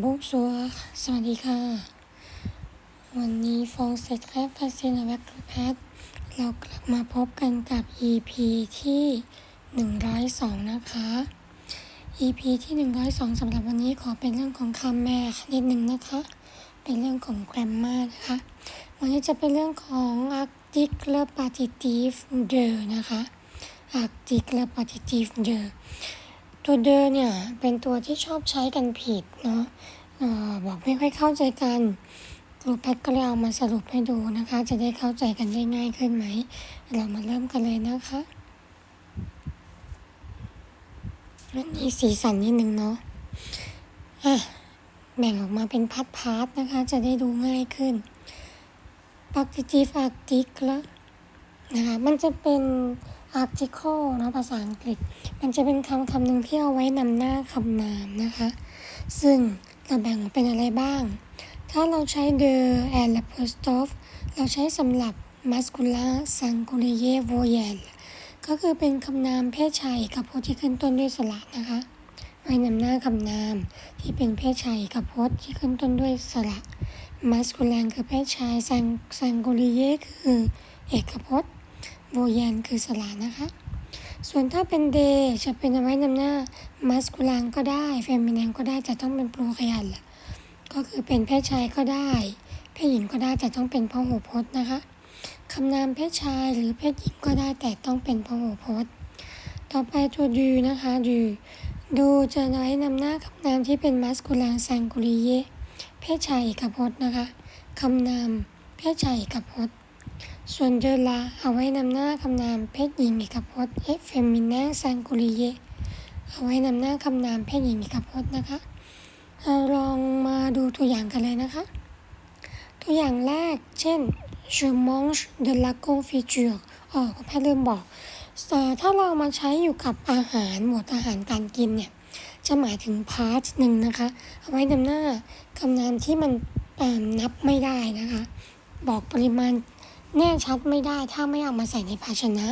Bonsoir สวัสดีค่ะ วันนี้ฟองเสร็จแคบคาเซนแวคแพทเรากลับมาพบกันกับ EP ที่ 102 นะคะ EP ที่ 102สำหรับวันนี้ขอเป็นเรื่องของคำแม่นิดนึงนะคะ เป็นเรื่องของ grammar นะคะ วันนี้จะเป็นเรื่องของ article partitive de นะคะ article partitive de ตัวเดอเนี่ย เป็นตัวที่ชอบใช้กันผิดเนาะออบอกไม่ค่อยเข้าใจกันครูแพทก็เลยเอามาสรุปให้ดูนะคะ จะได้เข้าใจกันได้ง่ายขึ้นไหม เรามาเริ่มกันเลยนะคะอันนี้สีสันนิดนึงเนาะอะแบ่งออกมาเป็นพาร์ทๆนะคะ จะได้ดูง่ายขึ้น partitive article นะคะ มันจะเป็น article เนาะภาษาอังกฤษ มันจะเป็นคำคำหนึ่งที่เอาไว้นำหน้าคำนามนะคะ ซึ่งเราแบ่งเป็นอะไรบ้าง ถ้าเราใช้ the and apostrophe เราใช้สำหรับ masculine singulier voyelle ก็คือเป็นคำนามเพศชายกับพจน์ที่ขึ้นต้นด้วยสระนะคะไว้นำหน้าคำนามที่เป็นเพศชายกับพจน์ที่ขึ้นต้นด้วยสระ masculine คือเพศชาย singulier คือเอกพจน์ voyelle คือสระนะคะ ส่วนถ้าเป็น they จะเป็นเอาไว้นำหน้า masculine ก็ได้ feminine ก็ได้จะต้องเป็น plural แหละก็คือเป็นเพศชายก็ได้ เพศหญิงก็ได้แต่ต้องเป็นพหูพจน์นะคะคำนามเพศชายหรือเพศหญิงก็ได้แต่ต้องเป็นพหูพจน์ ต่อไปตัวดูนะคะดูดูจะไว้นำหน้าคำนามที่เป็น masculine singulier เพศชายเอกพจน์นะคะคำนามเพศชายเอกพจน์ ส่วนเดลาเอาไว้นำหน้าคำนามเพศหญิงเอกพจน์เอฟเฟมินาซังกุลิเยเอาไว้นำหน้าคำนามเพศหญิงเอกพจน์นะคะเราลองมาดูตัวอย่างกันเลยนะคะ ตัวอย่างแรก เช่น je mange de la confiture อ๋อคุณแพทย์เริ่มบอกแต่ถ้าเรามาใช้อยู่กับอาหารหมวดอาหารการกินเนี่ย จะหมายถึงพาร์ทหนึ่งนะคะ เอาไว้นำหน้าคำนามที่มันนับไม่ได้นะคะ บอกปริมาณ แน่ชัดไม่ได้ถ้าไม่เอามาใส่ในภาชนะ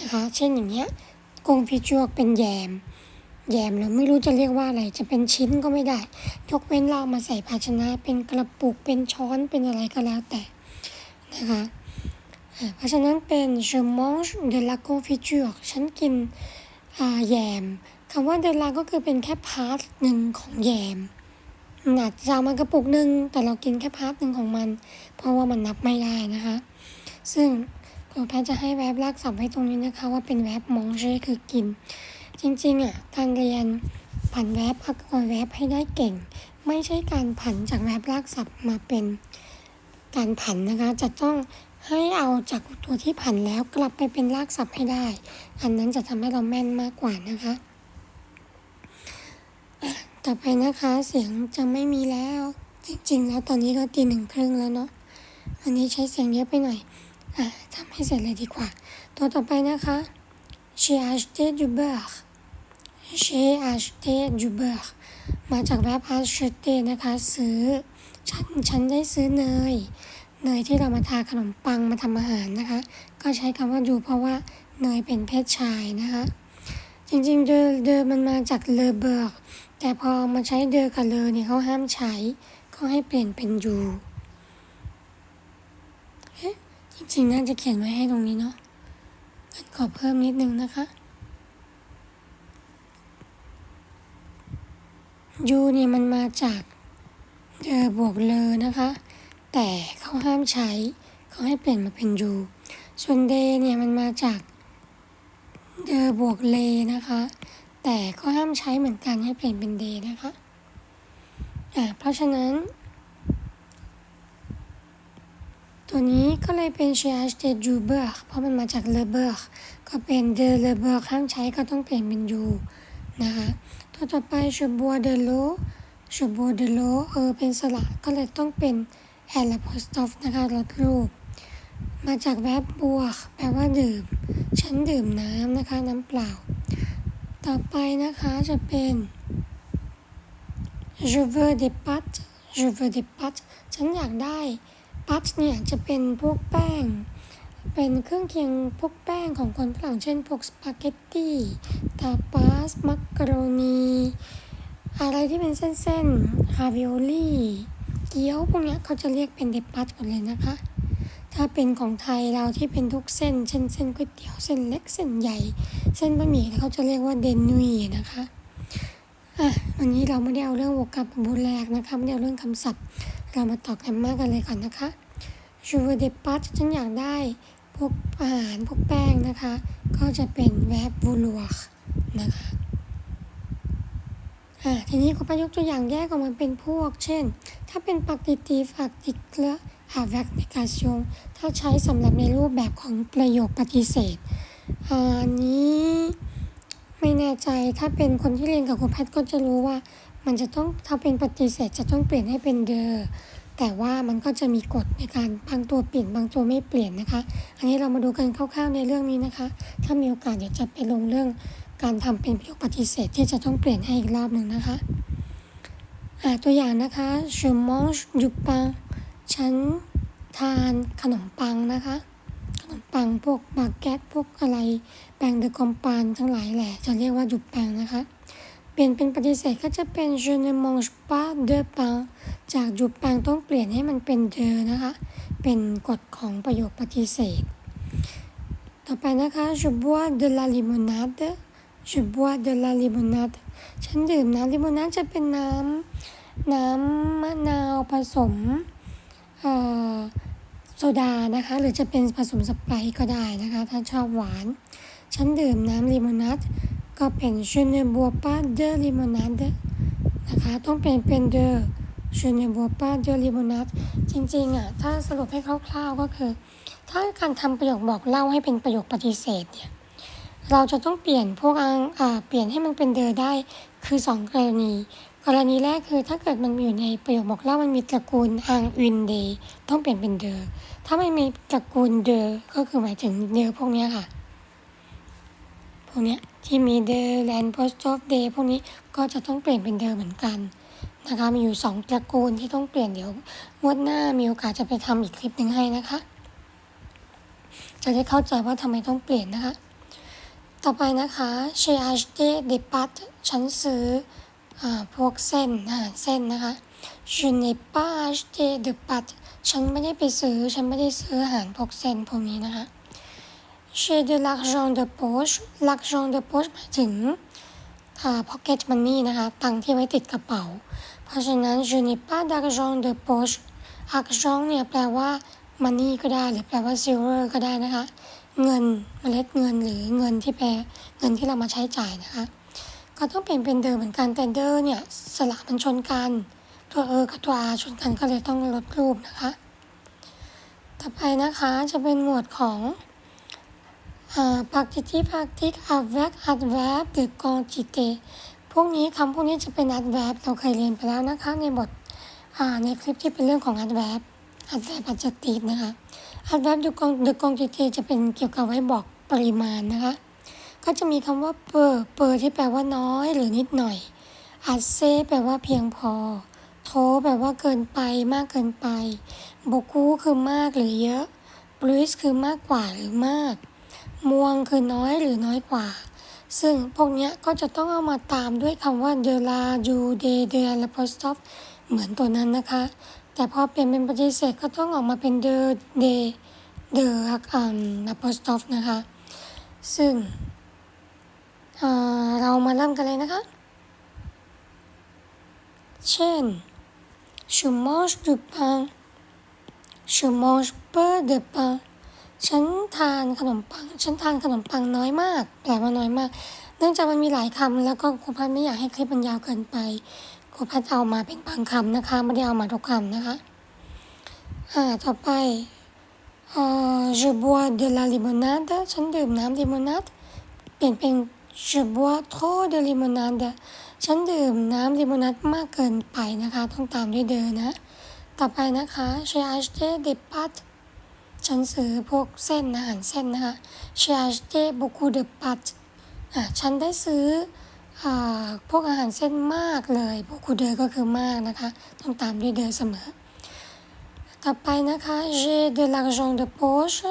นะคะ เช่นอย่างเงี้ยกงฟิจวกเป็นแยม แยมเราไม่รู้จะเรียกว่าอะไร จะเป็นชิ้นก็ไม่ได้ ยกเว้นเรามาใส่ภาชนะ เป็นกระปุกเป็นช้อนเป็นอะไรก็แล้วแต่นะคะเพราะฉะนั้นเป็น je mange de la confiture ฉันกินแยมคำว่า de la ก็คือเป็นแค่พาร์ทหนึ่งของแยม อาจจะเอามากระปุกหนึ่งแต่เรากินแค่พาร์ทหนึ่งของมัน เพราะว่ามันนับไม่ได้นะคะ ซึ่งครูแพทย์จะให้แวบลากศัพท์ไว้ตรงนี้นะคะ ว่าเป็นแวบมองเชคือกิน จริงๆอะการเรียนผันแวบพักกอนแวบให้ได้เก่ง ไม่ใช่การผันจากแวบลากศัพท์มาเป็นการผันนะคะ จะต้องให้เอาจากตัวที่ผันแล้วกลับไปเป็นลากศัพท์ให้ได้ อันนั้นจะทำให้เราแม่นมากกว่านะคะ ต่อไปนะคะ เสียงจะไม่มีแล้ว จริงๆ แล้วตอนนี้ก็ตีหนึ่งครึ่งแล้วเนาะอันนี้ใช้เสียงเยอะไปหน่อย อะทำให้เสร็จเลยดีกว่า ตัวต่อไปนะคะ j'ai acheté du beurre j'ai acheté du beurre มาจากแวบ achete นะคะ ซื้อ ฉัน ฉันได้ซื้อเนย เนยที่เรามาทาขนมปังมาทำอาหารนะคะ ก็ใช้คำว่าดูเพราะว่าเนยเป็นเพศชายนะคะ จริงๆเดอเดอมันมาจากเลเบอร์กแต่พอมาใช้เดอกับเลเนี่ยเขาห้ามใช้เขาให้เปลี่ยนเป็นยูจริงๆน่าจะเขียนไว้ให้ตรงนี้เนาะขอเพิ่มนิดนึงนะคะยูเนี่ยมันมาจากเดอบวกเลอนะคะ แต่เขาห้ามใช้เขาให้เปลี่ยนมาเป็นยูส่วนเดเนี่ยมันมาจาก เดอบวกเลนะคะ แต่ก็ห้ามใช้เหมือนกันให้เปลี่ยนเป็นเดนะคะอ่าเพราะฉะนั้น ตัวนี้ก็เลยเป็น c h a c h de du b e u r เพราะมันมาจาก le b e u r ก็เป็น de le b e u r ห้ามใช้ก็ต้องเปลี่ยนเป็น you นะคะ ตัวต่อไป je bois de l'eau je bois de l'eau เออเป็นสระก็เลยต้องเป็น l apostrophe นะคะลดรูป มาจากแวบบวก แปลว่าดื่ม ฉันดื่มน้ำนะคะ น้ำเปล่า ต่อไปนะคะจะเป็น je veux des pâtes je veux des pâtes ฉันอยากได้ปัตเนี่ยจะเป็นพวกแป้ง เป็นเครื่องเคียงพวกแป้งของคนฝรั่งเช่นพวกสปาเกตตี้ตาปาส มักกะโรนี อะไรที่เป็นเส้นๆฮาวิโอลี่ เกี๊ยวพวกนี้เขาจะเรียกเป็นเดปัตหมดเลยนะคะ ถ้าเป็นของไทยเราที่เป็นทุกเส้น เช่นเส้นก๋วยเตี๋ยวเส้นเล็กเส้นใหญ่ เส้นบะหมี่เขาจะเรียกว่าเดนุยนะคะอะวันนี้เราไม่ได้เอาเรื่องวกกับบูแรกนะคะไม่ได้เอาเรื่องคำศัพท์ เรามาต่อกันมากันเลยก่อนนะคะชูเวเดปัตฉันอยากได้พวกอาหารพวกแป้งนะคะ ก็จะเป็นแวบวูลัวนะคะอ่าทีนี้คุณประยุกต์ตัวอย่างแยกออกมาเป็นพวก เช่น ถ้าเป็นปักติตีฝักติเกลือ avec négation ถ้าใช้สำหรับในรูปแบบของประโยคปฏิเสธ อันนี้ไม่แน่ใจถ้าเป็นคนที่เรียนกับคุณแพทย์ก็จะรู้ว่า มันจะต้องถ้าเป็นปฏิเสธจะต้องเปลี่ยนให้เป็นเดอแต่ว่ามันก็จะมีกฎในการบางตัวเปลี่ยนบางตัวไม่เปลี่ยนนะคะ อันนี้เรามาดูกันคร่าวๆในเรื่องนี้นะคะ ถ้ามีโอกาสเดี๋ยวจะไปลงเรื่องการทำเป็นประโยคปฏิเสธที่จะต้องเปลี่ยนให้อีกรอบหนึ่งนะคะตัวอย่างนะคะ je mange du pain ฉันทานขนมปังนะคะ ขนมปังพวกบาเกตพวกอะไรแปงเดอคอมปานทั้งหลายแหละ จะเรียกว่าดุแปงนะคะ เปลี่ยนเป็นปฏิเสธก็จะเป็น je ne mange pas de pain จากดุแปงต้องเปลี่ยนให้มันเป็น de นะคะ เป็นกฎของประโยคปฏิเสธ ต่อไปนะคะ je bois de la limonade je bois de la limonade ฉันดื่มน้ำลิโมนาดจะเป็นน้ำน้ำมะนาวผสม โซดานะคะ หรือจะเป็นผสมสไปร์ก็ได้นะคะ ถ้าชอบหวาน ฉันดื่มน้ำลิโมนาดก็เป็น je ne bois pas de limonade นะคะ ต้องเป็นเป็น de je ne bois pas de limonade จริงๆอะถ้าสรุปให้คร่าวๆก็คือ ถ้าการทำประโยคบอกเล่าให้เป็นประโยคปฏิเสธเนี่ยเราจะต้องเปลี่ยนพวกอังอ่าเปลี่ยนให้มันเป็นเดอได้คือสองกรณี กรณีแรกคือถ้าเกิดมันอยู่ในประโยคบอกเล่ามันมีตระกูลอังวินเดต้องเปลี่ยนเป็นเดอถ้าไม่มีตระกูลเดอก็คือหมายถึงเดอพวกนี้ค่ะ พวกนี้ที่มีเดอแลนด์โพสต์ออฟเดพวกนี้ก็จะต้องเปลี่ยนเป็นเดอเหมือนกันนะคะมีอยู่สองตระกูลที่ต้องเปลี่ยนเดี๋ยวงวดหน้ามีโอกาสจะไปทำอีกคลิปหนึ่งให้นะคะ จะได้เข้าใจว่าทำไมต้องเปลี่ยนนะคะ ต่อไปนะคะเชอาชเดเดปัตฉันซื้อ พวกเส้นอาหารเส้นนะคะ je n'ai pas acheté de pâtes ฉันไม่ได้ไปซื้อ ฉันไม่ได้ซื้ออาหารพวกเส้นพวกนี้นะคะ j'ai de l'argent de poche l'argent de poche หมายถึง pocket money นะคะ ตังที่ไว้ติดกระเป๋า เพราะฉะนั้น je n'ai pas d'argent de poche argent เนี่ยแปลว่า money ก็ได้ หรือแปลว่า silver ก็ได้นะคะ เงิน เมล็ดเงินหรือเงินที่แปลเงินที่เรามาใช้จ่ายนะคะ ก็ต้องเปลี่ยนเป็นเดอเหมือนกันแต่เดอเนี่ยสระมันชนกัน ตัวเออกับตัวอาชนกันก็เลยต้องลดรูปนะคะ ต่อไปนะคะจะเป็นหมวดของ partitive article avec adverb de quantité พวกนี้คำพวกนี้จะเป็น adverb เราเคยเรียนไปแล้วนะคะ ในบทในคลิปที่เป็นเรื่องของ adverb adverb adjective นะคะ adverb de quantité จะเป็นเกี่ยวกับไว้บอกปริมาณนะคะ ก็จะมีคำว่าเปอร์เปอร์ที่แปลว่าน้อยหรือนิดหน่อยอัดเซแปลว่าเพียงพอ โทแปลว่าเกินไปมากเกินไปบกูคือมากหรือเยอะบลูสคือมากกว่าหรือมากม่วงคือน้อยหรือน้อยกว่า ซึ่งพวกนี้ก็จะต้องเอามาตามด้วยคำว่าเดลาจูเดเดลโพสตอฟเหมือนตัวนั้นนะคะ แต่พอเปลี่ยนเป็นปฏิเสธก็ต้องออกมาเป็นเดเดเดอัมอโพสตอฟนะคะ ซึ่ง เรามาเริ่มกันเลยนะคะ เช่น je mange du pain je mange peu de pain ฉันทานขนมปัง ฉันทานขนมปังน้อยมาก แปลว่าน้อยมาก เนื่องจากมันมีหลายคำแล้วก็ครูพัดไม่อยากให้คลิปมันยาวเกินไปครูพัดเอามาเป็นบางคำนะคะ ไม่ได้เอามาทุกคำนะคะ อ่า ต่อไปเอ่อ je bois de la limonade ฉันดื่มน้ำลิโมนาดเปลี่ยนเป็น je bois trop de limonade ฉันดื่มน้ำลิโมนาดมากเกินไปนะคะ ต้องตามด้วยเดอนะ ต่อไปนะคะ j'ai acheté des pâtes ฉันซื้อพวกเส้นอาหารเส้นนะคะ j'ai acheté beaucoup de pâtes อะฉันได้ซื้ออพวกอาหารเส้นมากเลย beaucoup de ก็คือมากนะคะ ต้องตามด้วยเดอเสมอ ต่อไปนะคะ j'ai de l'argent de poche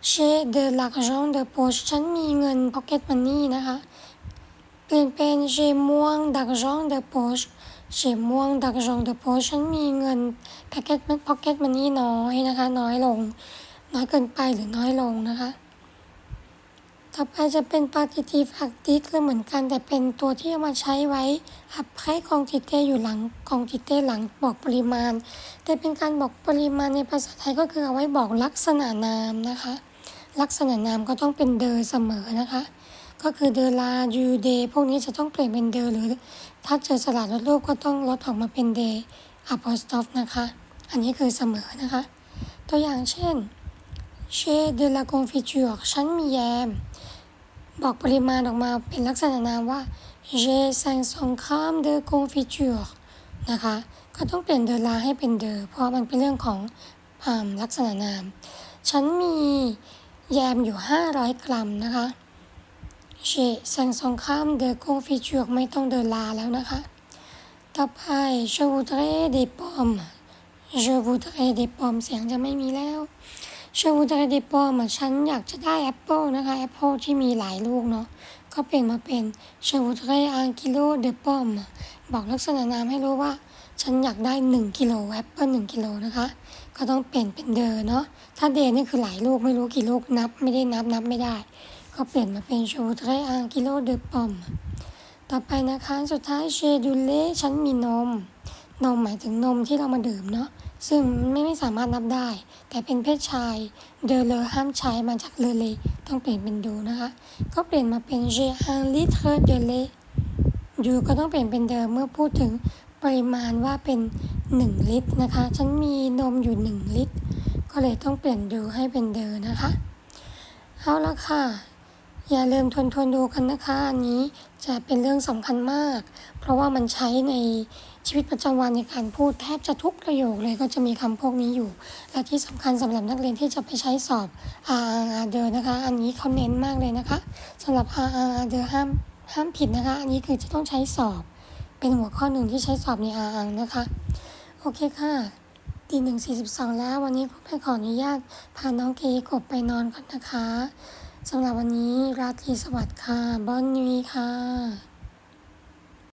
j'ai de l'argent de poche ฉันมีเงิน pocket money นะคะ เปลี่ยนเป็น j'ai moins d'argent de poche j'ai moins d'argent de poche ฉันมีเงิน pocket pocket money น้อยนะคะ น้อยลง น้อยเกินไปหรือน้อยลงนะคะ ต่อไปจะเป็น partitive article เหมือนกันแต่เป็นตัวที่เอามาใช้ไว้ après quantité อยู่หลัง quantité หลังบอกปริมาณ แต่เป็นการบอกปริมาณในภาษาไทยก็คือเอาไว้บอกลักษณะนามนะคะ ลักษณะนามก็ต้องเป็นเดอเสมอนะคะ ก็คือเดอลายูเดพวกนี้จะต้องเปลี่ยนเป็นเดอหรือ ถ้าเจอสลัดลดรูปก็ต้องลดออกมาเป็นเด apostrophe นะคะ อันนี้คือเสมอนะคะ ตัวอย่างเช่น chez de la confiture ฉันมีแยม บอกปริมาณออกมาเป็นลักษณะนามว่า j'ai 500 grammes de confiture นะคะ ก็ต้องเปลี่ยนเดอลาให้เป็นเดอเพราะมันเป็นเรื่องของอลักษณะนาม ฉันมี แยมอยู่ 500 กรัมนะคะ j'ai 500 grammes de confiture ไม่ต้องเดอลาแล้วนะคะ ต่อไป je voudrais des pommes je voudrais des pommes เสียงจะไม่มีแล้ว je voudrais des pommes ฉันอยากจะได้แอปเปิลนะคะแอปเปิลที่มีหลายลูกเนาะก็เปลี่ยนมาเป็น je voudrais un kilo de pommes บอกลักษณะนามให้รู้ว่า ฉันอยากได้ 1กิโลแอปเปิล1กิโลนะคะ ก็ต้องเปลี่ยนเป็นเดอเนาะ ถ้าเดนี่คือหลายลูกไม่รู้กี่ลูกนับไม่ได้นับนับไม่ได้ ก็เปลี่ยนมาเป็น je voudrais un kilo de pommes ต่อไปนะคะสุดท้าย j'ai du lait ฉันมีนม นมหมายถึงนมที่เรามาดื่มเนาะ ซึ่งไม่ไม่สามารถนับได้ แต่เป็นเพศชาย เดอเลอห้ามใช้มาจากเลเลต้องเปลี่ยนเป็นดูนะคะ ก็เปลี่ยนมาเป็น j'ai un litre de lait ดูก็ต้องเปลี่ยนเป็นเดอเมื่อพูดถึง ปริมาณว่าเป็น 1 ลิตรนะคะ ฉันมีนมอยู่ 1 ลิตร ก็เลยต้องเปลี่ยนดูให้เป็นเดอนะคะ เอาละค่ะ อย่าลืมทวนทวนๆดูกันนะคะอันนี้จะเป็นเรื่องสำคัญมาก เพราะว่ามันใช้ในชีวิตประจำวันในการพูดแทบจะทุกประโยคเลยก็จะมีคำพวกนี้อยู่ และที่สำคัญสำหรับนักเรียนที่จะไปใช้สอบ R R เดอนะคะ อันนี้เขาเน้นมากเลยนะคะสำหรับ R R เดอห้ามห้ามผิดนะคะ อันนี้คือจะต้องใช้สอบ เป็นหัวข้อหนึ่งที่ใช้สอบในอาังนะคะ โอเคค่ะตีหนึ่งสี่สิบสองแล้ววันนี้ผมไปขออนุญาตพาน้องเกกบไปนอนก่อนนะคะสำหรับวันนี้ราตรีสวัสดิ์ค่ะบอนนีค่ะ